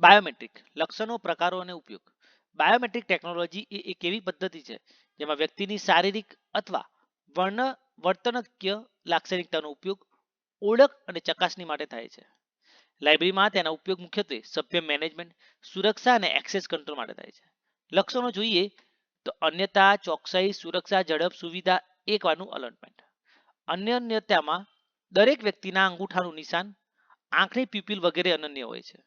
Biometric લક્ષણો, પ્રકારો અને ઉપયોગ. બાયોમેટ્રિક ટેકનોલોજી એ એક એવી પદ્ધતિ છે, જેમાં વ્યક્તિની શારીરિક અથવા વર્ણ વર્તનકીય લાક્ષણિકતાનો ઉપયોગ ઓળખ અને ચકાસણી માટે થાય છે. લાઇબ્રેરીમાં તેના ઉપયોગ મુખ્યત્વે સભ્ય મેનેજમેન્ટ સુરક્ષા અને એક્સેસ કંટ્રોલ માટે થાય છે. લક્ષણો જોઈએ તો અન્યતા ચોકસાઈ, સુરક્ષા, ઝડપ, સુવિધા, એકવાનું અલર્ટમેન્ટ અન્ય અન્યન્યતામાં દરેક વ્યક્તિના અંગૂઠાનું નિશાન, આંખની પીપીલ વગેરે અનન્ય હોય છે.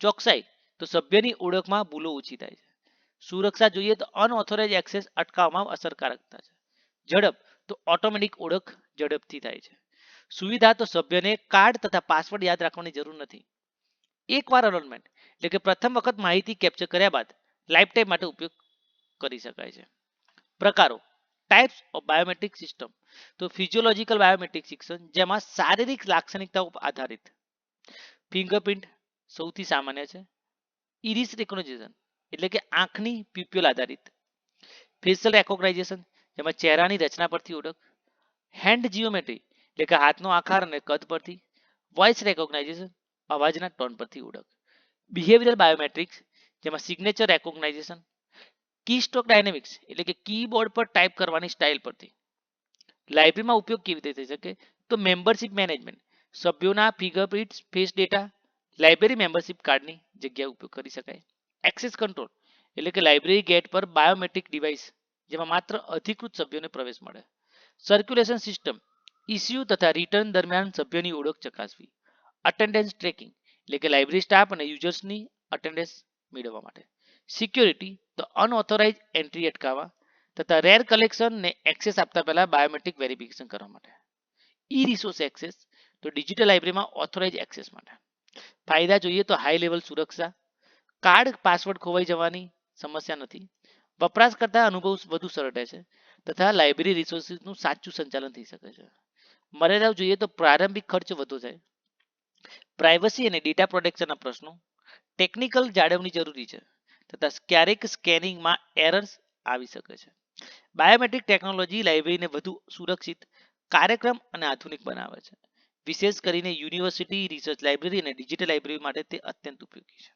ચોકસાઈ, તો સભ્યની ઓળખમાં ભૂલો ઓછી થાય છે. સુરક્ષા જોઈએ તો અનઓથોરાઇઝ એક્સેસ અટકાવવામાં અસરકારકતા છે. ઝડપ, તો ઓટોમેટિક ઓળખ ઝડપથી થાય છે. સુવિધા, તો સભ્યને કાર્ડ તથા પાસવર્ડ યાદ રાખવાની જરૂર નથી. એકવાર અલોટમેન્ટ એટલે કે પ્રથમ વખત માહિતી કેપ્ચર કર્યા બાદ લાઈફ ટાઈમ માટે ઉપયોગ કરી શકાય છે. પ્રકારો ટાઈપ્સ ઓફ બાયોમેટ્રિક સિસ્ટમ તો ફિઝિયોલોજીકલ બાયોમેટ્રિક શિક્ષણ જેમાં શારીરિક લાક્ષણિકતાઓ ઉપર આધારિત. ફિંગરપ્રિન્ટ સૌથી સામાન્ય છે ઇરિસ રેકોગ્નાઇઝેશન એટલે કે આંખની પીપીઓલ આધારિત. ફેશિયલ રેકોગ્નાઇઝેશન જેમાં ચહેરાની રચના પરથી ઓળખ હેન્ડ જીઓમેટ્રી એટલે કે હાથનો આકાર અને કદ પરથી વોઇસ રેકોગ્નાઇઝેશન અવાજના ટોન પરથી ઓળખ. બિહેવિયરલ બાયોમેટ્રિક્સ જેમાં signature recognization key stroke dynamics એટલે કે કીબોર્ડ પર ટાઈપ કરવાની સ્ટાઇલ પરથી. લાઇબ્રેરીમાં ઉપયોગ કેવી રીતે થઈ શકે? તો મેમ્બરશિપ મેનેજમેન્ટ સભ્યોના fingerprint face data library membership કાર્ડની જગ્યાએ ઉપયોગ કરી શકાય. એક્સેસ કંટ્રોલ એટલે કે લાઇબ્રેરી ગેટ પર બાયોમેટ્રિક ડિવાઇસ જેમાં માત્ર અધિકૃત સભ્યોને પ્રવેશ મળે. સર્ક્યુલેશન સિસ્ટમ ઇસ્યુ તથા રિટર્ન દરમિયાન સભ્યોની ઓળખ ચકાસવી. અટેન્ડન્સ ટ્રેકિંગ એટલે કે લાઇબ્રેરી સ્ટાફ અને યુઝર્સની અટેન્ડન્સ મેળવવા માટે. સિક્યોરિટી તો અનઓથોરાઇઝ એન્ટ્રી અટકાવવા તથા રેર કલેક્શન ને એક્સેસ આપતા પહેલા બાયોમેટ્રિક વેરિફિકેશન કરવા માટે. ઈ રિસોર્સ એક્સેસ તો ડિજિટલ લાઇબ્રેરીમાં ઓથોરાઇઝ એક્સેસ માટે. ફાયદા જોઈએ તો હાઈ લેવલ સુરક્ષા કાર્ડ પાસવર્ડ ખોવાઈ જવાની સમસ્યા નથી. વપરાશકર્તા અનુભવ વધુ સરળ રહેશે તથા લાઇબ્રેરી રિસોર્સિસનું સાચું સંચાલન થઈ શકે છે. મર્યાદાઓ જોઈએ તો પ્રારંભિક ખર્ચ વધુ થાય. પ્રાઇવસી અને ડેટા પ્રોટેક્શનના પ્રશ્નો ટેકનિકલ જાળવણી જરૂરી છે તથા ક્યારેક સ્કેનિંગમાં એરર્સ આવી શકે છે. બાયોમેટ્રિક ટેકનોલોજી લાઇબ્રેરીને વધુ સુરક્ષિત કાર્યક્રમ અને આધુનિક બનાવે છે. વિશેષ કરીને યુનિવર્સિટી રિસર્ચ લાઇબ્રેરી અને ડિજિટલ લાઇબ્રેરી માટે તે અત્યંત ઉપયોગી છે.